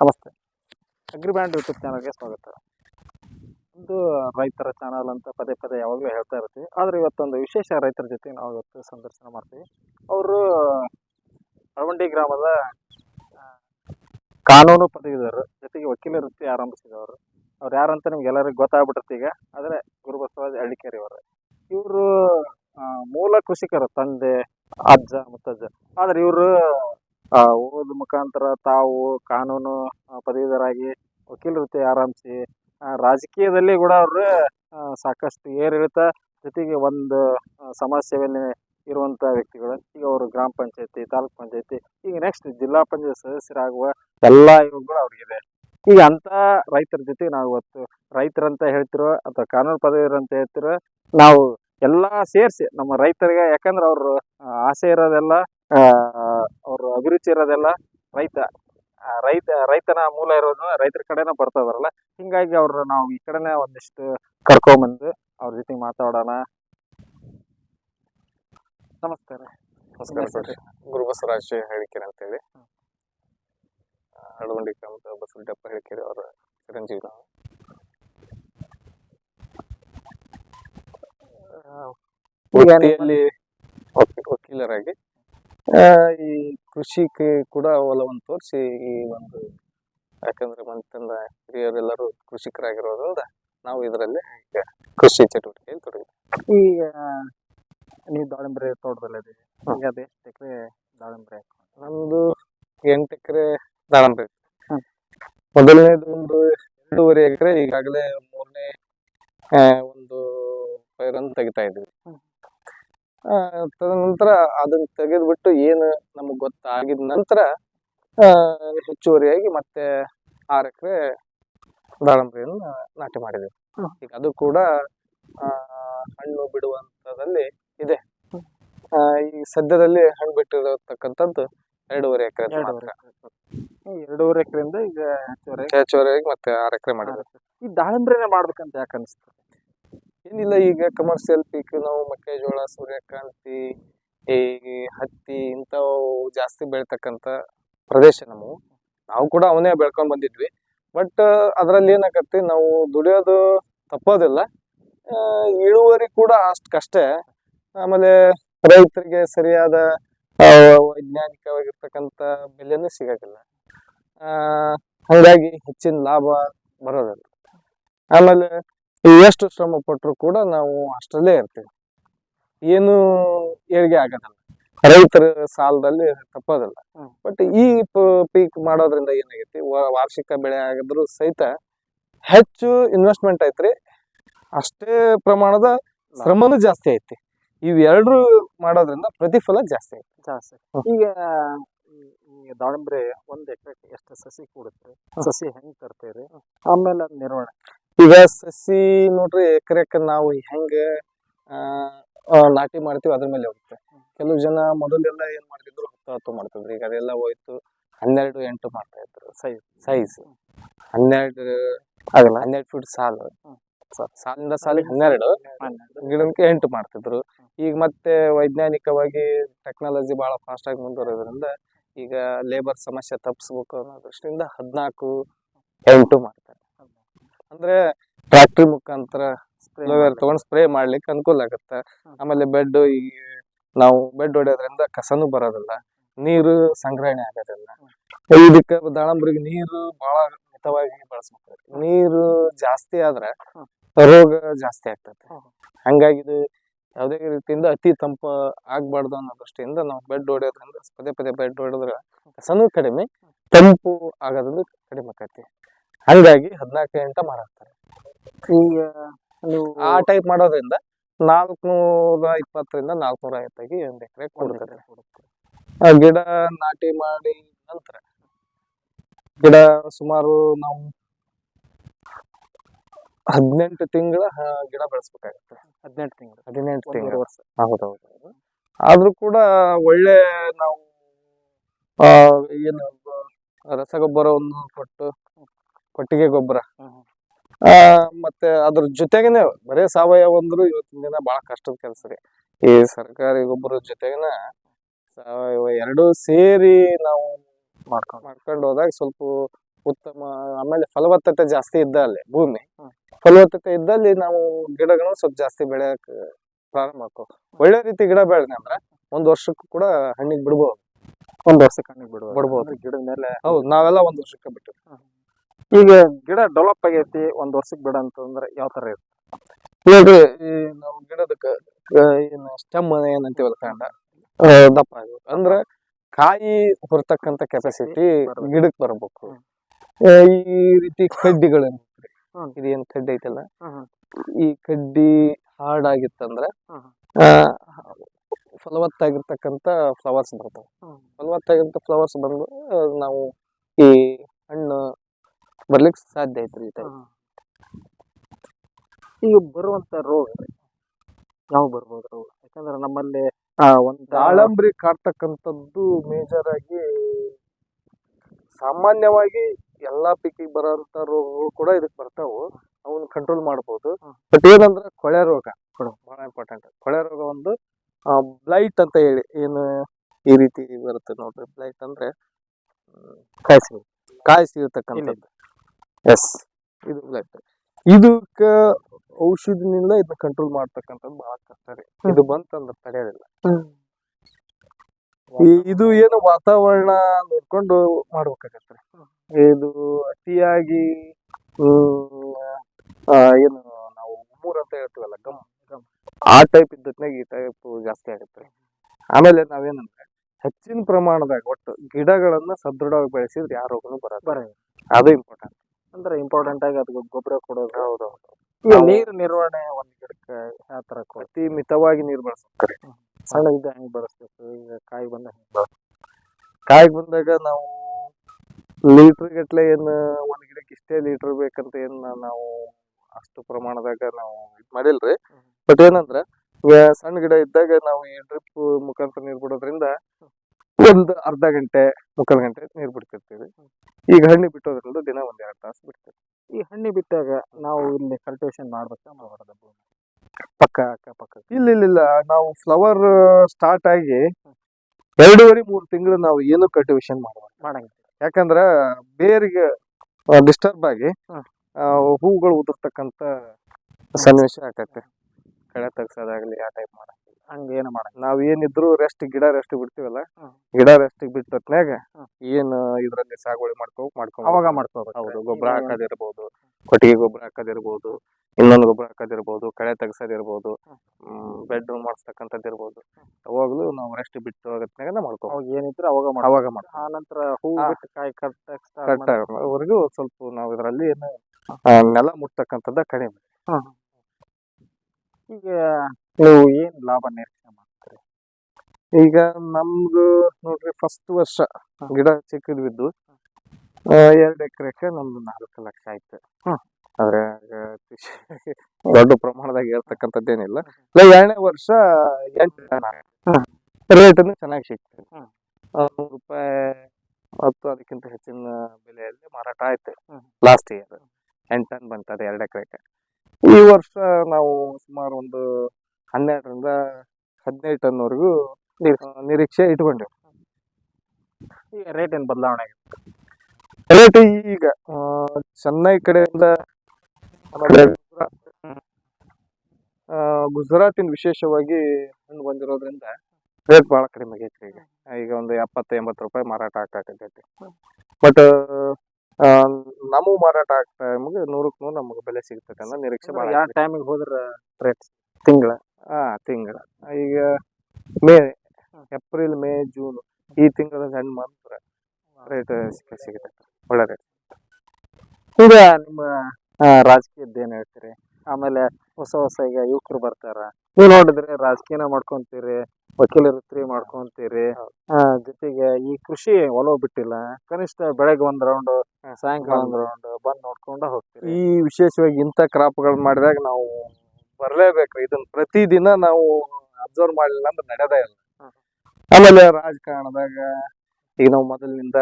ನಮಸ್ತೆ. ಅಗ್ರಿಬ್ಯಾಂಡ್ ಯೂಟ್ಯೂಬ್ ಚಾನಲ್ಗೆ ಸ್ವಾಗತ. ಒಂದು ರೈತರ ಚಾನಲ್ ಅಂತ ಪದೇ ಪದೇ ಯಾವಾಗಲೂ ಹೇಳ್ತಾ ಇರ್ತೀವಿ. ಆದರೆ ಇವತ್ತೊಂದು ವಿಶೇಷ ರೈತರ ಜೊತೆ ನಾವು ಇವತ್ತು ಸಂದರ್ಶನ ಮಾಡ್ತೀವಿ. ಅವರು ಅಳವಂಡಿ ಗ್ರಾಮದ ಕಾನೂನು ಪದವೀಧರರು, ಜೊತೆಗೆ ವಕೀಲ ವೃತ್ತಿ ಆರಂಭಿಸಿದವರು. ಅವ್ರು ಯಾರಂತ ನಿಮ್ಗೆ ಎಲ್ಲರಿಗೂ ಗೊತ್ತಾಗ್ಬಿಟ್ಟಿರ್ತಿ ಈಗ. ಆದರೆ ಗುರುಬಸವರಾಜ್ ಹಳ್ಳಿಕೇರಿ ಅವರು. ಇವರು ಮೂಲ ಕೃಷಿಕರು, ತಂದೆ, ಅಜ್ಜ, ಮುತ್ತಜ್ಜ. ಆದರೆ ಇವರು ಓದ್ ಮುಖಾಂತರ ತಾವು ಕಾನೂನು ಆ, ಪದವೀಧರಾಗಿ ವಕೀಲ ವೃತ್ತಿ ಆರಂಭಿಸಿ ರಾಜಕೀಯದಲ್ಲಿ ಕೂಡ ಅವರು ಸಾಕಷ್ಟು ಏರಿಳಿತ ಜೊತೆಗೆ ಒಂದು ಸಮಸ್ಯೆಯಲ್ಲಿ ಸೇವೆಯಲ್ಲಿ ಇರುವಂಥ ವ್ಯಕ್ತಿಗಳು. ಈಗ ಅವರು ಗ್ರಾಮ ಪಂಚಾಯತಿ ತಾಲೂಕ್ ಪಂಚಾಯತಿ ಈಗ ನೆಕ್ಸ್ಟ್ ಜಿಲ್ಲಾ ಪಂಚಾಯತ್ ಸದಸ್ಯರಾಗುವ ಎಲ್ಲ ಇವುಗಳು ಅವ್ರಿಗಿದೆ. ಈಗ ಅಂತ ರೈತರ ಜೊತೆ ನಾವು ಇವತ್ತು ರೈತರಂತ ಹೇಳ್ತಿರೋ ಅಥವಾ ಕಾನೂನು ಪದವಿರು ಅಂತ ಹೇಳ್ತಿರೋ ನಾವು ಎಲ್ಲ ಸೇರಿಸಿ ನಮ್ಮ ರೈತರಿಗೆ ಯಾಕಂದ್ರೆ ಅವರು ಆಸೆ ಇರೋದೆಲ್ಲ ಆ, ಅವ್ರ ಅಭಿರುಚಿ ಇರೋದೆಲ್ಲ ರೈತ ರೈತ ರೈತನ ಮೂಲ ಇರೋದು ರೈತರ ಕಡೆನೇ ಬರ್ತಾ ಇದಾರಲ್ಲ ಹಿಂಗಾಗಿ ಅವ್ರ ನಾವು ಈ ಕಡೆನೇ ಒಂದಿಷ್ಟು ಕರ್ಕೊಂಬಂದು ಅವ್ರ ಜೊತೆ ಮಾತಾಡೋಣ. ನಮಸ್ಕಾರ. ನಮಸ್ಕಾರ ಸರ್. ಗುರು ಬಸವರಾಜ್ ಹೇಳಿಕೆರೆ ಅಂತೇಳಿ ಅಳವಂಡಿ ಗ್ರಾಮದ ಬಸವಲಿಂಗಪ್ಪ ಹೇಳಿಕೆರೆ ಅವರ ಚಿರಂಜೀವಿ ನಾವು ವೃತ್ತಿಯಲ್ಲಿ ವಕೀಲರಾಗಿ ಈ ಕೃಷಿಗೆ ಕೂಡ ಒಲವನ್ನು ತೋರಿಸಿ ಈ ಒಂದು ಯಾಕಂದ್ರೆ ಮನೆತಂದ ಹಿರಿಯರೆಲ್ಲರೂ ಕೃಷಿಕರಾಗಿರೋದ್ರಿಂದ ನಾವು ಇದರಲ್ಲಿ ಈಗ ಕೃಷಿ ಚಟುವಟಿಕೆಯಲ್ಲಿ ತೊಡಗಿದೆ ಈಗ ನೀವು ದಾಳಿಂಬೆ ತೋಟದಲ್ಲಿ ಈಗ ಅದು ಎಷ್ಟು ಎಕರೆ ದಾಳಿಂಬೆ ನಮ್ದು ಎಂಟು ಎಕರೆ ದಾಳಿಂಬೆ. ಮೊದಲನೇದು ಒಂದು ಎರಡೂವರೆ ಎಕರೆ ಈಗಾಗಲೇ ಮೂರನೇ ಒಂದು ಪೈರನ್ನು ತೆಗಿತಾ. ಆ, ತದನಂತರ ಅದನ್ನ ತೆಗೆದ್ಬಿಟ್ಟು ಏನು ನಮಗ್ ಗೊತ್ತಾಗಿದ ನಂತರ ಆ, ಹೆಚ್ಚುವರಿಯಾಗಿ ಮತ್ತೆ ಆರು ಎಕರೆ ದಾಳಂಬ್ರಿಯನ್ನು ನಾಟಿ ಮಾಡಿದೆವು. ಈಗ ಅದು ಕೂಡ ಆ, ಹಣ್ಣು ಬಿಡುವಂತದಲ್ಲಿ ಇದೆ. ಆ, ಈ ಸದ್ಯದಲ್ಲಿ ಹಣ್ಣು ಬಿಟ್ಟಿರತಕ್ಕಂಥದ್ದು ಎರಡೂವರೆ ಎಕರೆ ಎರಡೂವರೆ ಎಕರೆ ಎರಡೂವರೆ ಎಕರೆಯಿಂದ ಈಗ ಹೆಚ್ಚುವರೆ ಹೆಚ್ಚುವರಿಯಾಗಿ ಮತ್ತೆ ಆರು ಎಕರೆ ಮಾಡಿದ್ರು ಈ ದಾಳಿಂಬ್ರೆನೆ ಮಾಡ್ಬೇಕಂತ ಯಾಕೆ ಏನಿಲ್ಲ, ಈಗ ಕಮರ್ಷಿಯಲ್ ಪೀಕ್ ನಾವು ಮೆಕ್ಕೆಜೋಳ ಸೂರ್ಯಕಾಂತಿ, ಈ ಹತ್ತಿ ಇಂಥವು ಜಾಸ್ತಿ ಬೆಳಿತಕ್ಕಂಥ ಪ್ರದೇಶ ನಾವು ನಾವು ಕೂಡ ಅವನ್ನೇ ಬೆಳ್ಕೊಂಡ್ ಬಂದಿದ್ವಿ. ಬಟ್ ಅದರಲ್ಲಿ ಏನಾಗತ್ತೆ, ನಾವು ದುಡಿಯೋದು ತಪ್ಪೋದಿಲ್ಲ. ಇಳುವರಿ ಕೂಡ ಅಷ್ಟಕ್ಕಷ್ಟೇ ಆಮೇಲೆ ರೈತರಿಗೆ ಸರಿಯಾದ ವೈಜ್ಞಾನಿಕವಾಗಿರ್ತಕ್ಕಂಥ ಬೆಲೆನೂ ಸಿಗೋದಿಲ್ಲ. ಹಾಗಾಗಿ ಹೆಚ್ಚಿನ ಲಾಭ ಬರೋದಿಲ್ಲ. ಆಮೇಲೆ ಎಷ್ಟು ಶ್ರಮ ಪಟ್ಟರು ಕೂಡ ನಾವು ಅಷ್ಟರಲ್ಲೇ ಇರ್ತೀವಿ. ಏನು ಏಳಿಗೆ ಆಗೋದಿಲ್ಲ ರೈತರ ಸಾಲದಲ್ಲಿ ತಪ್ಪೋದಿಲ್ಲ. ಬಟ್ ಈ ಪೀಕ್ ಮಾಡೋದ್ರಿಂದ ಏನಾಗೈತಿ? ವಾರ್ಷಿಕ ಬೆಳೆ ಆಗಿದ್ರು ಸಹಿತ ಹೆಚ್ಚು ಇನ್ವೆಸ್ಟ್ಮೆಂಟ್ ಐತ್ರಿ. ಅಷ್ಟೇ ಪ್ರಮಾಣದ ಶ್ರಮನೂ ಜಾಸ್ತಿ ಐತಿ. ಇವೆರಡು ಮಾಡೋದ್ರಿಂದ ಪ್ರತಿಫಲ ಜಾಸ್ತಿ ಐತಿ. ಜಾಸ್ತಿ ಈಗ ದಾಳಿಂಬ್ರೆ ಒಂದ್ ಎಕರೆ ಎಷ್ಟು ಸಸಿ ಕೂಡುತ್ತೆ? ಸಸಿ ಹೆಂಗ್ ತರ್ತೀರಿ? ಆಮೇಲೆ ನಿರ್ವಹಣೆ. ಈಗ ಸಸಿ ನೋಡ್ರಿ ಎಕರೆಕ ನಾವು ಹೆಂಗ ನಾಟಿ ಮಾಡ್ತೀವಿ ಅದ್ರ ಮೇಲೆ ಹೋಗುತ್ತೆ. ಕೆಲವು ಜನ ಮೊದಲೆಲ್ಲ ಏನ್ ಮಾಡ್ತಿದ್ರು, ಹತ್ತು ಹತ್ತು ಮಾಡ್ತಿದ್ರು. ಈಗ ಅದೆಲ್ಲ ಹೋಯ್ತು, ಹನ್ನೆರಡು ಎಂಟು ಮಾಡ್ತಾ ಇದ್ರು ಸೈಜ್ ಸೈಜ್ ಹನ್ನೆರಡು, ಆಗಲ್ಲ, ಹನ್ನೆರಡು ಫೀಟ್ ಸಾಲು. ಸಾಲಿಂದ ಸಾಲಿಗೆ ಹನ್ನೆರಡು, ಗಿಡಕ್ಕೆ ಎಂಟು ಮಾಡ್ತಿದ್ರು. ಈಗ ಮತ್ತೆ ವೈಜ್ಞಾನಿಕವಾಗಿ ಟೆಕ್ನಾಲಜಿ ಬಹಳ ಫಾಸ್ಟ್ ಆಗಿ ಮುಂದುವರೋದ್ರಿಂದ ಈಗ ಲೇಬರ್ ಸಮಸ್ಯೆ ತಪ್ಪಿಸ್ಬೇಕು ಅನ್ನೋ ದೃಷ್ಟಿಯಿಂದ ಹದಿನಾಲ್ಕು, ಎಂಟು ಮಾಡ್ತಾರೆ. ಅಂದ್ರೆ ಫ್ಯಾಕ್ಟ್ರಿ ಮುಖಾಂತರ ಸ್ಪ್ರೇ ತಗೊಂಡ್ ಸ್ಪ್ರೇ ಮಾಡ್ಲಿಕ್ಕೆ ಅನುಕೂಲ ಆಗುತ್ತೆ. ಆಮೇಲೆ ಬೆಡ್ ಈ ನಾವು ಬೆಡ್ ಹೊಡೆಯೋದ್ರಿಂದ ಕಸನು ಬರೋದಿಲ್ಲ. ನೀರು ಸಂಗ್ರಹಣೆ ಆಗೋದಿಲ್ಲ. ಇದಕ್ಕೆ ದಾಳಂಬ್ರಿಗೆ ನೀರು ಬಹಳ ಮಿತವಾಗಿ ಬಳಸ್ಬೇಕು. ನೀರು ಜಾಸ್ತಿ ಆದ್ರೆ ರೋಗ ಜಾಸ್ತಿ ಆಗ್ತದೆ. ಹಂಗಾಗಿ ಇದು ಯಾವುದೇ ರೀತಿಯಿಂದ ಅತಿ ತಂಪ ಆಗ್ಬಾರ್ದು ಅನ್ನೋ ದೃಷ್ಟಿಯಿಂದ ನಾವು ಬೆಡ್ ಹೊಡೆಯೋದ್ರಿಂದ ಪದೇ ಪದೇ ಬೆಡ್ ಹೊಡೆದ್ರೆ ಕಸನು ಕಡಿಮೆ ತಂಪು ಆಗೋದ್ರಿಂದ ಕಡಿಮೆ ಆಕೈತಿ. ಹಂಗಾಗಿ ಹದಿನಾಲ್ಕು ಗಂಟೆ ಮಾರಾಗ್ತಾರೆ ಈಗ ನೀವು ಆ ಟೈಪ್ ಮಾಡೋದ್ರಿಂದ ನಾಲ್ಕುನೂರ ಇಪ್ಪತ್ತರಿಂದ ನಾಲ್ಕುನೂರ ಐವತ್ತಾಗಿ ಒಂದು ಎಕರೆ ಕೊಡ್ತಾರೆ. ಆ ಗಿಡ ನಾಟಿ ಮಾಡಿ ನಂತರ ಗಿಡ ಸುಮಾರು ನಾವು ಹದಿನೆಂಟು ತಿಂಗಳ ಗಿಡ ಬೆಳೆಸ್ಬೇಕಾಗತ್ತೆ. ಹದಿನೆಂಟು ತಿಂಗಳು. ಹದಿನೆಂಟು ತಿಂಗಳು. ವರ್ಷ. ಹೌದೌದು. ಆದ್ರೂ ಕೂಡ ಒಳ್ಳೆ ನಾವು ಏನು ರಸಗೊಬ್ಬರವನ್ನು ಕೊಟ್ಟು ಕೊಟ್ಟಿಗೆ ಗೊಬ್ಬರ. ಆ ಮತ್ತೆ ಅದ್ರ ಜೊತೆಗೇನೆ ಬರೇ ಸಾವಯವ ಅಂದ್ರು ಇವತ್ತಿನ ದಿನ ಬಹಳ ಕಷ್ಟದ ಕೆಲಸ ರೀ. ಈ ಸರ್ಕಾರಿ ಗೊಬ್ಬರದ ಜೊತೆಗೇನ ಸಾವಯವ ಎರಡೂ ಸೇರಿ ನಾವು ಮಾಡ್ಕೊಂಡು. ಮಾಡ್ಕೊಂಡು ಹೋದಾಗ ಸ್ವಲ್ಪ ಉತ್ತಮ ಆಮೇಲೆ ಫಲವತ್ತತೆ ಜಾಸ್ತಿ ಇದ್ದ ಅಲ್ಲಿ ಭೂಮಿ. ಫಲವತ್ತತೆ ಇದ್ದಲ್ಲಿ ನಾವು ಗಿಡಗಳನ್ನ ಸ್ವಲ್ಪ ಜಾಸ್ತಿ ಬೆಳೆಯಕ್ ಪ್ರಾರಂಭ ಮಾಡ್ಕೋ. ಒಳ್ಳೆ ರೀತಿ ಗಿಡ ಬೆಳೆದ ಅಂದ್ರೆ ಒಂದ್ ವರ್ಷಕ್ಕೂ ಕೂಡ ಹಣ್ಣಿಗೆ ಬಿಡ್ಬೋದು. ಒಂದ್ ವರ್ಷಕ್ಕೆ ಹಣ್ಣಿಗೆ ಬಿಡ್ಬೋದು. ಬಿಡ್ಬೋದು. ಗಿಡದ ಮೇಲೆ ಹೌದು ನಾವೆಲ್ಲ ಒಂದ್ ವರ್ಷಕ್ಕೆ ಬಿಟ್ಟು ಈಗ ಗಿಡ ಡೆವಲಪ್ ಆಗೈತಿ ಒಂದ್ ವರ್ಷಕ್ಕೆ ಬಿಡ ಅಂತಂದ್ರೆ ಯಾವ ತರ ಇರುತ್ತೆ? ನೋಡ್ರಿ ಈ ನಾವು ಗಿಡದಕ್ಕೆ ಏನು ಸ್ಟೆಮ್ ಏನಂತೀವಲ್ಲ ಕಾಂಡ ದಪ್ಪ ಆಗ್ಬೇಕು. ಅಂದ್ರೆ ಕಾಯಿ ಹೊರತಕ್ಕಂತ ಕೆಪಾಸಿಟಿ. ಗಿಡಕ್ ಬರ್ಬೇಕು. ಈ ರೀತಿ ಕಡ್ಡಿಗಳು ಇದು ಇದೇನ್ ಕಡ್ಡಿ ಐತಲ್ಲ? ಈ ಕಡ್ಡಿ ಹಾರ್ಡ್ ಆಗಿತ್ತಂದ್ರ ಫಲವತ್ತಾಗಿರ್ತಕ್ಕಂತ ಫ್ಲವರ್ಸ್ ಬರ್ತಾವ. ಫಲವತ್ತಾಗಿರ್ತ ಫ್ಲವರ್ಸ್ ಬಂದು ನಾವು ಈ ಹಣ್ಣು ಬರ್ಲಿಕ್ಕೆ ಸಾಧ್ಯ ಐತ್ರಿ ಈ type. ಈಗ ಬರುವಂತ ರೋಗ ಯಾವ ಬರ್ಬೋದು ರೋಗ ಯಾಕಂದ್ರೆ ನಮ್ಮಲ್ಲಿ ಆ, ಒಂದ್ ದಾಳಂಬ್ರಿ ಕಾಡ್ತಕ್ಕಂಥದ್ದು ಮೇಜರ್ ಆಗಿ ಸಾಮಾನ್ಯವಾಗಿ ಎಲ್ಲಾ ಪಿಕಿಗೆ ಬರೋಂತ ರೋಗಗಳು ಕೂಡ ಇದಕ್ ಬರ್ತಾವು. ಅವನ್ನ ಕಂಟ್ರೋಲ್ ಮಾಡ್ಬೋದು. ಹ್ಮ್. ಬಟ್ ಏನಂದ್ರೆ ಕೊಳೆ ರೋಗ. ಕೊಳೆ. ಬಹಳ ಇಂಪಾರ್ಟೆಂಟ್ ಕೊಳೆ ರೋಗ ಒಂದು ಬ್ಲೈಟ್ ಅಂತ ಹೇಳಿ ಏನು ಈ ರೀತಿ ಬರುತ್ತೆ ನೋಡ್ರಿ. ಬ್ಲೈಟ್ ಅಂದ್ರೆ ಕಾಯಿಸಿ. ಕಾಯಿ ಸಿಗತಕ್ಕಂಥದ್ದು ಎಸ್ ಇದು ಬ್ಲಡ್ ಇದಕ್ಕ ಔಷಧಿನಿಂದ ಇದನ್ನ ಕಂಟ್ರೋಲ್ ಮಾಡ್ತಕ್ಕಂಥದ್ದು ಬಹಳ ಕಷ್ಟ ರೀ. ಇದು ಬಂತಂದ್ರೆ ತಡೆಯೋದಿಲ್ಲ ಇದು ಏನು ವಾತಾವರಣ ನೋಡ್ಕೊಂಡು ಮಾಡ್ಬೇಕಾಗತ್ತೆ ಇದು ಅತಿಯಾಗಿ ಏನು ನಾವು ಮೂರ್ ಅಂತ ಹೇಳ್ತೀವಲ್ಲ ಗಮ್ ಗಮ್. ಆ ಟೈಪ್ ಇದ್ದತ್ನಾಗ ಈ ಟೈಪ್ ಜಾಸ್ತಿ ಆಗುತ್ತೆ ಆಮೇಲೆ ನಾವೇನಂದ್ರೆ ಹೆಚ್ಚಿನ ಪ್ರಮಾಣದಾಗ ಒಟ್ಟು ಗಿಡಗಳನ್ನ ಸದೃಢವಾಗಿ ಬೆಳೆಸಿದ್ರೆ ಯಾವ ಬರ ಬರಲ್ಲ. ಅದು ಇಂಪಾರ್ಟೆಂಟ್ ಅಂದ್ರೆ ಇಂಪಾರ್ಟೆಂಟ್ ಆಗಿ ಅದಕ್ಕೆ ಗೊಬ್ಬರ ಕೊಡೋದು. ಹೌದು ನೀರು ನಿರ್ವಹಣೆ ಒಂದ್ ಗಿಡಕ್ಕೆ ಯಾವ ತರ ಅತಿ ಮಿತವಾಗಿ ನೀರು ಬಳಸ್ಬೇಕು ಸಣ್ಣ ಇದ್ದ ಹೆಂಗ್ ಬಳಸ್ಬೇಕು. ಈಗ ಕಾಯಿ ಬಂದ ಹೆಂಗ್ ಕಾಯಿ ಬಂದಾಗ ನಾವು ಲೀಟರ್ ಗಟ್ಲೆ ಏನು ಒಂದ್ ಗಿಡಕ್ಕೆ ಇಷ್ಟೇ ಲೀಟರ್ ಬೇಕಂತ ಏನ್ ನಾವು ಅಷ್ಟು ಪ್ರಮಾಣದಾಗ ನಾವು ಇದ್ ಮಾಡಿಲ್ರಿ. ಬಟ್ ಏನಂದ್ರ ಈಗ ಸಣ್ಣ ಗಿಡ ಇದ್ದಾಗ ನಾವು ಈ ಡ್ರಿಪ್ ಮುಖಾಂತರ ನೀರ್ ಬಿಡೋದ್ರಿಂದ ಒಂದ್ ಅರ್ಧ ಗಂಟೆ ಮುಕ್ಕಾಲು ಗಂಟೆ ನೀರು ಬಿಡ್ತಿರ್ತೀವಿ. ಈಗ ಹಣ್ಣಿ ಬಿಟ್ಟೋದ್ರಿಂದ ದಿನ ಒಂದ್ ಎರಡು ತಾಸು ಬಿಡ್ತೀವಿ ಈ ಹಣ್ಣಿ ಬಿಟ್ಟಾಗ ನಾವು ಇಲ್ಲಿ ಕಲ್ಟಿವೇಶನ್ ಮಾಡ್ಬೇಕಾ ಮಾಡಬಾರ್ದ ಭೂಮಿ? ಪಕ್ಕ ಅಕ್ಕ ಪಕ್ಕ ಇಲ್ಲ ಇಲ್ಲ ಇಲ್ಲ. ನಾವು ಫ್ಲವರ್ ಸ್ಟಾರ್ಟ್ ಆಗಿ ಎರಡೂವರೆ ಮೂರು ತಿಂಗಳು ನಾವು ಏನು ಕಲ್ಟಿವೇಶನ್ ಮಾಡಬಾರ್ದು ಮಾಡಂಗಿಲ್ಲ. ಯಾಕಂದ್ರ ಬೇರಿಗೆ ಡಿಸ್ಟರ್ಬ್ ಆಗಿ ಹೂಗಳು ಉದುರ್ತಕ್ಕಂತ ಸನ್ನಿವೇಶ ಆಗತ್ತೆ. ಕಳೆ ತೆಗ್ಸೋದಾಗ್ಲಿ ಆ ಟೈಪ್ ಮಾಡ ಹಂಗ ಏನು ಮಾಡಂಗಿಲ್ಲ. ನಾವ್ ಏನಿದ್ರು ರೆಸ್ಟ್ ಗಿಡ ರೆಸ್ಟ್ ಬಿಡ್ತೀವಲ್ಲ ಹ್ಮ್. ಗಿಡ ರೆಸ್ಟ್ ಬಿಟ್ಟತ್ನ್ಯಾಗ ಹ್ಮ್. ಏನ್ ಇದ್ರಲ್ಲಿ ಸಾಗುವಳಿ ಮಾಡ್ಕೋ ಮಾಡ್ಕೊಂಡು ಅವಾಗ ಮಾಡ್ಕೋಬೇಕು ಹೌದು ಗೊಬ್ಬರ ಹಾಕೋದಿರ್ಬೋದು ಕೊಟ್ಟಿಗೆ ಗೊಬ್ಬರ ಹಾಕೋದಿರ್ಬೋದು ಇನ್ನೊಂದು ಗೊಬ್ಬರ ಹಾಕೋದಿರ್ಬೋದು ಕಳೆ ತೆಗ್ಸೋದಿರ್ಬೋದು ಬೆಡ್ ರೂಮ್ ಮಾಡಿಸ್ತಕ್ಕಂಥದ್ದು ಇರ್ಬೋದು. ಅವಾಗ್ಲೂ ನಾವು ರೆಸ್ಟ್ ಬಿಟ್ಟು ಹೋಗತ್ನಾಗ ಮಾಡ್ಕೋ ಅವಾಗ ಏನಿದ್ರು ಅವಾಗ ಮಾಡ ಅವಾಗ ಮಾಡ್ಕೊ ಆ ನಂತರ ಹೂ ಹಾ. ಬಿಟ್ಟು ಕಾಯಿ ಕಟ್ ಕಟ್ ಸ್ವಲ್ಪ ನಾವು ಇದರಲ್ಲಿ ನೆಲ ಮುಟ್ತಕ್ಕಂಥದ್ದ ಕಡಿಮೆ. ಈಗ ನೀವು ಏನು ಲಾಭ ನಿರೀಕ್ಷೆ ಮಾಡ್ತೀರಿ ಈಗ ನಮ್ದು ನೋಡ್ರಿ ಫಸ್ಟ್ ವರ್ಷ ಗಿಡ ಚಿಕ್ಕದ್ ಬಿದ್ದು ಎರಡು ಎಕರೆಕ್ಕೆ ನಮ್ದು ನಾಲ್ಕು ಲಕ್ಷ ಆಯ್ತು. ಆದ್ರೆ ದೊಡ್ಡ ಪ್ರಮಾಣದಾಗ ಹೇಳ್ತಕ್ಕಂಥದ್ದೇನಿಲ್ಲ ಏನಿಲ್ಲ ಎರಡನೇ ವರ್ಷ ಎಂಟು. ರೇಟನ್ನು ಚೆನ್ನಾಗಿ. ಆ, ನೂರು ರೂಪಾಯಿ ಮತ್ತು ಅದಕ್ಕಿಂತ ಹೆಚ್ಚಿನ ಬೆಲೆಯಲ್ಲಿ ಮಾರಾಟ ಆಯ್ತು. ಲಾಸ್ಟ್ ಇಯರ್ ಎಂಟು ಟನ್ ಬಂತದೆ ಎರಡು ಎಕರೆಗೆ ಈ ವರ್ಷ ನಾವು ಸುಮಾರು ಒಂದು ಹನ್ನೆರಡರಿಂದ ಹದಿನೈದು ಟನ್ವರೆಗೂ ನಿರೀಕ್ಷೆ ಇಟ್ಕೊಂಡೇವೆ. ಈಗ ರೇಟ್ ಏನು ಬದಲಾವಣೆ ಆಗಿತ್ತು ರೇಟ್ ಈಗ ಚೆನ್ನೈ ಕಡೆಯಿಂದ ಗುಜರಾತಿನ ವಿಶೇಷವಾಗಿ ಹಣ್ಣು ಬಂದಿರೋದ್ರಿಂದ ರೇಟ್ ಭಾಳ ಕಡಿಮೆ ಆಗೈತಿ ಈಗ. ಈಗ ಒಂದು ಎಪ್ಪತ್ತು ಎಂಬತ್ತು ರೂಪಾಯಿ ಮಾರಾಟ ಆಗ್ತೈತಿ ಬಟ್ ನಮಗೂ ಮಾರಾಟ ಆಗ್ತಾ ನಮಗೆ ನೂರಕ್ಕೆ ನೂರು ನಮಗೆ ಬೆಲೆ ಸಿಗ್ತೈತೆ ಅನ್ನೋ ನಿರೀಕ್ಷೆ ಯಾವ ಟೈಮಿಗೆ ಹೋದ್ರೆ ರೇಟ್ ತಿಂಗಳ. ಹಾ ತಿಂಗಳ. ಈಗ ಮೇ ಏಪ್ರಿಲ್ ಮೇ ಜೂನ್ ಈ ತಿಂಗಳ ಸಣ್ಣ ಮಾತ್ರ ರೇಟ್ ಸಿಗುತ್ತೆ. ಒಳ್ಳೆ ರೇಟ್ ಈಗ ನಿಮ್ಮ ಆ, ರಾಜಕೀಯದ್ದು ಏನ್ ಹೇಳ್ತೀರಿ? ಆಮೇಲೆ ಹೊಸ ಹೊಸ ಈಗ ಯುವಕರು ಬರ್ತಾರ. ನೀವು ನೋಡಿದ್ರೆ ರಾಜಕೀಯನ ಮಾಡ್ಕೊಂತೀರಿ ವಕೀಲ ವೃತ್ತಿ ಮಾಡ್ಕೊಂತೀರಿ. ಆ, ಜೊತೆಗೆ ಈ ಕೃಷಿ ಒಲವು ಬಿಟ್ಟಿಲ್ಲ. ಕನಿಷ್ಠ ಬೆಳಗ್ಗೆ ಒಂದ್ ರೌಂಡ್ ಸಾಯಂಕಾಲ ಒಂದ್ ರೌಂಡ್ ಬಂದ್ ನೋಡ್ಕೊಂಡ ಹೋಗ್ತೀರಿ. ಈ ವಿಶೇಷವಾಗಿ ಇಂಥ ಕ್ರಾಪ್ಗಳು ಮಾಡಿದಾಗ ನಾವು ಬರಲೇಬೇಕು. ಇದನ್ನ ಪ್ರತಿದಿನ ನಾವು ಅಬ್ಸರ್ವ್ ಮಾಡಲಿಲ್ಲ ಅಂದ್ರೆ ನಡೆಯೋದೇ ಇಲ್ಲ. ಆಮೇಲೆ ರಾಜಕಾರಣದಾಗ ಈಗ ನಾವು ಮೊದಲಿನಿಂದ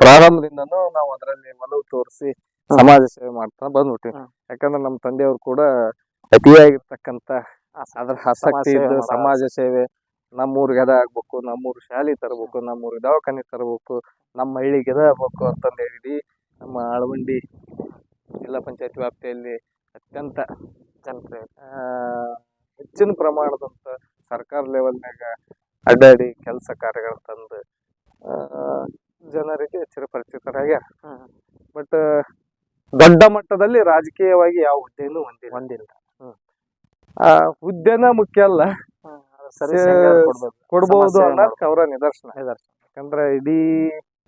ಪ್ರಾರಂಭದಿಂದನೂ ನಾವು ಅದರಲ್ಲಿ ಒಲವು ತೋರಿಸಿ ಸಮಾಜ ಸೇವೆ ಮಾಡ್ತಾ ಬಂದ್ಬಿಟ್ಟಿವಿ. ಯಾಕಂದ್ರೆ ನಮ್ಮ ತಂದೆಯವರು ಕೂಡ ಅತಿಯಾಗಿರ್ತಕ್ಕಂತ ಅದ್ರ ಆಸಕ್ತಿ ಇದ್ದು ಸಮಾಜ ಸೇವೆ. ನಮ್ಮೂರಿಗೆ ಅದ ಆಗ್ಬೇಕು ನಮ್ಮೂರು ಶಾಲೆ ತರಬೇಕು ನಮ್ಮೂರಿಗೆ ದವಾಖಾನೆ ತರಬೇಕು ನಮ್ಮ ಹಳ್ಳಿಗೆ ಅದ ಆಗ್ಬೇಕು ಅಂತಂದು ಹೇಳಿ ನಮ್ಮ ಆಳವಂಡಿ ಜಿಲ್ಲಾ ಪಂಚಾಯತ್ ವ್ಯಾಪ್ತಿಯಲ್ಲಿ ಅತ್ಯಂತ ಜನಪ್ರಿಯ ಹೆಚ್ಚಿನ ಪ್ರಮಾಣದಂತ ಸರ್ಕಾರ ಲೆವೆಲ್ನಾಗ ಅಡ್ಡಾಡಿ ಕೆಲಸ ಕಾರ್ಯಗಳು ತಂದು ಜನರಿಗೆ ಚಿರಪರಿಚಿತರಾಗ್ಯಾರ. ಹ್ಮ್. ಬಟ್ ದೊಡ್ಡ ಮಟ್ಟದಲ್ಲಿ ರಾಜಕೀಯವಾಗಿ ಯಾವ ಹುದ್ದೆನೂ ಹೊಂದಿಲ್ಲ. ಒಂದಿಲ್ಲ ಆ ಹುದ್ದೆನ ಮುಖ್ಯ ಅಲ್ಲ. ಸಮಸ್ಯೆ ಅನ್ನೋದಕ್ಕೆ ಅವರ ನಿದರ್ಶನ. ನಿದರ್ಶನ. ಯಾಕಂದ್ರೆ ಇಡೀ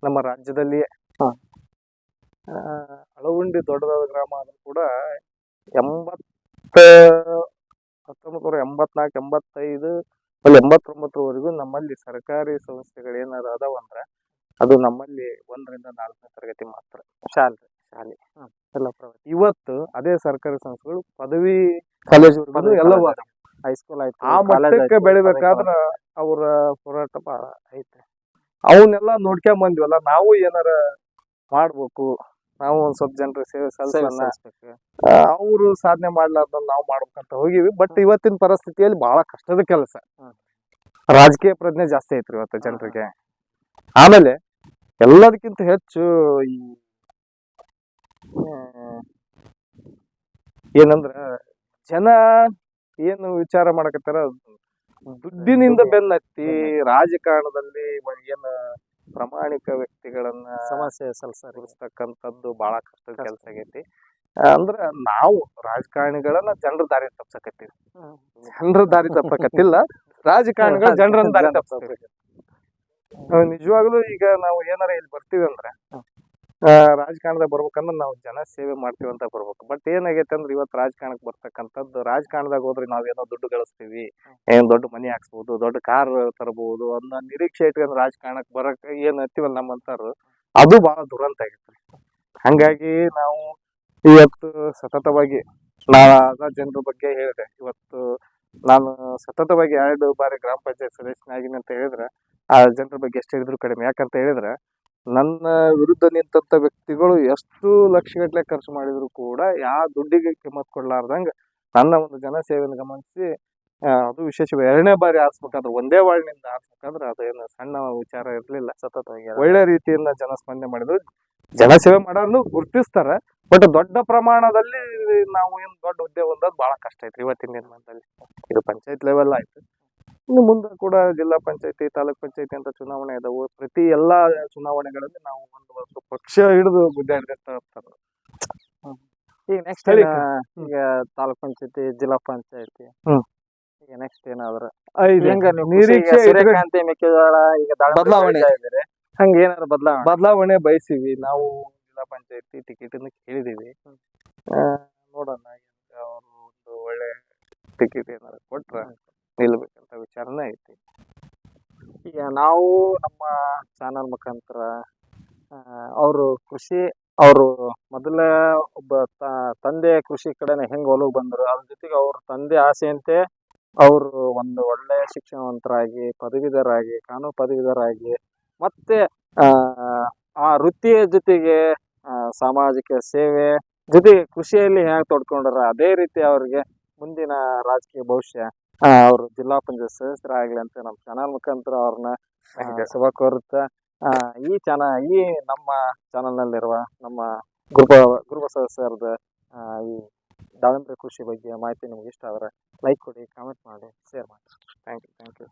ನಮ್ಮ ರಾಜ್ಯದಲ್ಲಿಯೇ ಅಳವುಂಡಿ ದೊಡ್ಡದಾದ ಗ್ರಾಮ ಆದ್ರೂ ಕೂಡ ಎಂಬತ್ತ ಹತ್ತೊಂಬತ್ತು ನೂರ ಎಂಬತ್ನಾಲ್ಕು ಎಂಬತ್ತೈದು ಅಲ್ಲಿ ಎಂಬತ್ತೊಂಬತ್ತರವರೆಗೂ ನಮ್ಮಲ್ಲಿ ಸರ್ಕಾರಿ ಸಂಸ್ಥೆಗಳು ಏನಾರ ಅದಾವ ಅಂದ್ರ ಅದು ನಮ್ಮಲ್ಲಿ ಒಂದರಿಂದ ನಾಲ್ಕನೇ ತರಗತಿ ಮಾತ್ರ. ಶಾಲೆ ಶಾಲೆ. ಎಲ್ಲ ಪ್ರೈವೇಟ್ ಇವತ್ತು ಅದೇ ಸರ್ಕಾರಿ ಸಂಸ್ಥೆಗಳು ಪದವಿ ಕಾಲೇಜು ಎಲ್ಲವೂ. ಹೈಸ್ಕೂಲ್ ಆಯ್ತು ಆ ಮಟ್ಟಕ್ಕೆ ಬೆಳಿಬೇಕಾದ್ರ ಅವರ ಹೋರಾಟ ಬಹಳ ಐತೆ. ಅವನ್ನೆಲ್ಲ ನೋಡ್ಕೊಂಡ್ ಬಂದ್ವಲ್ಲ ನಾವು ಏನಾರ ಮಾಡ್ಬೇಕು. ನಾವು ಒಂದ್ ಸ್ವಲ್ಪ ಜನರ ಸೇವೆ ಸಲ್ಲಿಸೋಣ. ಅವರು ಸಾಧನೆ ಮಾಡ್ಲಾರ್ದ ನಾವು ಮಾಡ್ಬೇಕಂತ ಹೋಗಿವಿ. ಬಟ್ ಇವತ್ತಿನ ಪರಿಸ್ಥಿತಿಯಲ್ಲಿ ಬಹಳ ಕಷ್ಟದ ಕೆಲಸ. ರಾಜಕೀಯ ಪ್ರಜ್ಞೆ ಜಾಸ್ತಿ ಐತ್ರಿ ಇವತ್ತು ಜನರಿಗೆ. ಆಮೇಲೆ ಎಲ್ಲದಕ್ಕಿಂತ ಹೆಚ್ಚು ಈ ಏನಂದ್ರ ಜನ ಏನು ವಿಚಾರ ಮಾಡಕತ್ತಾರ? ದುಡ್ಡಿನಿಂದ ಬೆನ್ನತ್ತಿ. ರಾಜಕಾರಣದಲ್ಲಿ ಏನು ಪ್ರಾಮಾಣಿಕ ವ್ಯಕ್ತಿಗಳನ್ನ ಸಮಸ್ಯೆ ಸಲ್ಸರಿ ಗುರುಸ್ತಕ್ಕಂಥದ್ದು ಬಹಳ ಕಷ್ಟದ ಕೆಲಸ ಆಗೈತಿ. ಅಂದ್ರ ನಾವು ರಾಜಕಾರಣಿಗಳನ್ನ ಜನರ ದಾರಿ ತಪ್ಸಕತ್ತೀವಿ. ಜನರ ದಾರಿ ತಪ್ಪಕತ್ತಿಲ್ಲ ರಾಜಕಾರಣಿಗಳು ಜನರನ್ನ ದಾರಿ ತಪ್ಪಿಸ್ತೀವಿ ನಿಜವಾಗ್ಲೂ ಈಗ ನಾವು ಏನಾರ ಇಲ್ಲಿ ಬರ್ತೀವಿ ಅಂದ್ರೆ ರಾಜಕಾರಣದಾಗ ಬರ್ಬೇಕಂದ್ರೆ ನಾವು ಜನ ಸೇವೆ ಮಾಡ್ತೀವಿ ಅಂತ ಬರ್ಬೇಕು. ಬಟ್ ಏನಾಗೈತೆ ಅಂದ್ರೆ ಇವತ್ತು ರಾಜಕಾರಣಕ್ಕೆ ಬರ್ತಕ್ಕಂಥದ್ದು ರಾಜಕಾರಣದಾಗ ಹೋದ್ರೆ ನಾವೇನೋ ದುಡ್ಡು ಗಳಿಸ್ತೀವಿ ಏನ್ ದೊಡ್ಡ ಮನಿ ಹಾಕ್ಸ್ಬೋದು ದೊಡ್ಡ ಕಾರ್ ತರಬಹುದು ಅನ್ನೋ ನಿರೀಕ್ಷೆ ಇಟ್ಕೊಂಡು ರಾಜಕಾರಣಕ್ಕೆ ಬರಕ್ ಏನ್ ಹತ್ತಿವಲ್ಲ ನಮ್ಮಂತಾರು ಅದು ಬಹಳ ದುರಂತ ಆಗಿತ್ತು ಹಂಗಾಗಿ ನಾವು ಇವತ್ತು ಸತತವಾಗಿ ನಾದ ಜನರ ಬಗ್ಗೆ ಹೇಳಿದೆ. ಇವತ್ತು ನಾನು ಸತತವಾಗಿ ಎರಡು ಬಾರಿ ಗ್ರಾಮ ಪಂಚಾಯತ್ ಸದಸ್ಯನಾಗಿನಿ ಅಂತ ಹೇಳಿದ್ರೆ ಆ ಜನರ ಬಗ್ಗೆ ಎಷ್ಟು ಹೇಳಿದ್ರು ಕಡಿಮೆ. ಯಾಕಂತ ಹೇಳಿದ್ರೆ ನನ್ನ ವಿರುದ್ಧ ನಿಂತಂತ ವ್ಯಕ್ತಿಗಳು ಎಷ್ಟು ಲಕ್ಷಗಟ್ಟಲೆ ಖರ್ಚು ಮಾಡಿದ್ರು ಕೂಡ ಯಾವ ದುಡ್ಡಿಗೆ ಕಿಮ್ಮತ್ ಕೊಡ್ಲಾರ್ದಂಗ ನನ್ನ ಒಂದು ಜನಸೇವೆಯನ್ನು ಗಮನಿಸಿ ಅದು ವಿಶೇಷ ಎರಡನೇ ಬಾರಿ ಆರಿಸ್ಬೇಕಾದ್ರೆ ಒಂದೇ ವಾರ್ಡ್ನಿಂದ ಆರಿಸ್ಬೇಕಾದ್ರೆ ಅದೇನು ಸಣ್ಣ ವಿಚಾರ ಇರಲಿಲ್ಲ. ಸತತವಾಗಿ. ಒಳ್ಳೆ ರೀತಿಯಿಂದ ಜನ ಸ್ಪಂದನೆ ಮಾಡಿದ್ರು. ಜನಸೇವೆ ಮಾಡೋರ್ನು ಗುರ್ತಿಸ್ತಾರೆ ಬಟ್ ದೊಡ್ಡ ಪ್ರಮಾಣದಲ್ಲಿ ನಾವು ಏನು ದೊಡ್ಡ ಉದ್ಯೋಗ ಹೊಂದೋದು ಬಹಳ ಕಷ್ಟ ಐತ್ರಿ ಇವತ್ತಿನ ದಿನಮಾನದಲ್ಲಿ ಇದು ಪಂಚಾಯತ್ ಲೆವೆಲ್ ಆಯ್ತು. ಇನ್ನು ಮುಂದೆ ಕೂಡ ಜಿಲ್ಲಾ ಪಂಚಾಯತಿ ತಾಲೂಕ್ ಪಂಚಾಯತಿ ಅಂತ ಚುನಾವಣೆ ಇದಾವು. ಪ್ರತಿ ಎಲ್ಲಾ ಚುನಾವಣೆಗಳಲ್ಲಿ ನಾವು ಒಂದು ಒಂದು ಪಕ್ಷ ಹಿಡಿದು ಗುದ್ದಾಡಿರ್ತಾ ಇರ್ತಾರೆ ಈಗ ನೆಕ್ಸ್ಟ್ ಈಗ ತಾಲೂಕ್ ಪಂಚಾಯತಿ ಜಿಲ್ಲಾ ಪಂಚಾಯತಿ? ಈಗ ನೆಕ್ಸ್ಟ್ ಏನಾದ್ರ? ನಿರೀಕ್ಷೆ ಸೂರ್ಯಕಾಂತಿ ಮೆಕ್ಕೆಜೋಳ ಈಗ ಬದಲಾವಣೆ. ಹಂಗ ಏನಾರ ಬದಲಾವಣೆ? ಬದಲಾವಣೆ ಬಯಸಿವಿ. ನಾವು ಜಿಲ್ಲಾ ಪಂಚಾಯತಿ ಟಿಕೆಟ್ ಕೇಳಿದೀವಿ. ಆ, ನೋಡೋಣ. ಅವರು ಒಂದು ಒಳ್ಳೆ ಟಿಕೆಟ್ ಏನಾರ ಕೊಟ್ರ. ವಿಚಾರನೇ ಐತಿ. ಈಗ ನಾವು ನಮ್ಮ ಚಾನಲ್ ಮುಖಾಂತರ ಅವರು ಕೃಷಿ, ಅವರು ಮೊದಲ ಒಬ್ಬ ತ- ತಂದೆ ಕೃಷಿ ಕಡೆನೆ ಹೆಂಗೆ ಒಲವು ಬಂದರು, ಅದ್ರ ಜೊತೆಗೆ ಅವ್ರ ತಂದೆ ಆಸೆಯಂತೆ ಅವರು ಒಂದು ಒಳ್ಳೆ ಶಿಕ್ಷಣವಂತರಾಗಿ, ಪದವೀಧರಾಗಿ, ಕಾನೂನು ಪದವೀಧರಾಗಿ, ಮತ್ತೆ, ಆ ವೃತ್ತಿಯ ಜೊತೆಗೆ ಸಾಮಾಜಿಕ ಸೇವೆ ಜೊತೆಗೆ ಕೃಷಿಯಲ್ಲಿ ಹೆಂಗ್ ತೊಡ್ಕೊಂಡಾರ, ಅದೇ ರೀತಿ ಅವರಿಗೆ ಮುಂದಿನ ರಾಜಕೀಯ ಭವಿಷ್ಯ ಅವರು ಜಿಲ್ಲಾ ಪಂಚಾಯತ್ ಸದಸ್ಯರಾಗ್ಲಿ ಅಂತ ನಮ್ಮ ಚಾನಲ್ ಮುಖಾಂತರ ಅವ್ರನ್ನ ಶುಭ ಕೋರುತ್ತಾ. ಈ ಚಾನ ಈ ನಮ್ಮ ಚಾನಲ್ ನಲ್ಲಿರುವ ನಮ್ಮ ಗುರುಬ ಗುರುಬ ಸದಸ್ಯರದ ಈ ದಾಳಿಂಬೆ ಕೃಷಿ ಬಗ್ಗೆ ಮಾಹಿತಿ ನಿಮ್ಗೆ ಇಷ್ಟ ಆದರೆ ಲೈಕ್ ಕೊಡಿ ಕಾಮೆಂಟ್ ಮಾಡಿ ಶೇರ್ ಮಾಡಿ. Thank you thank you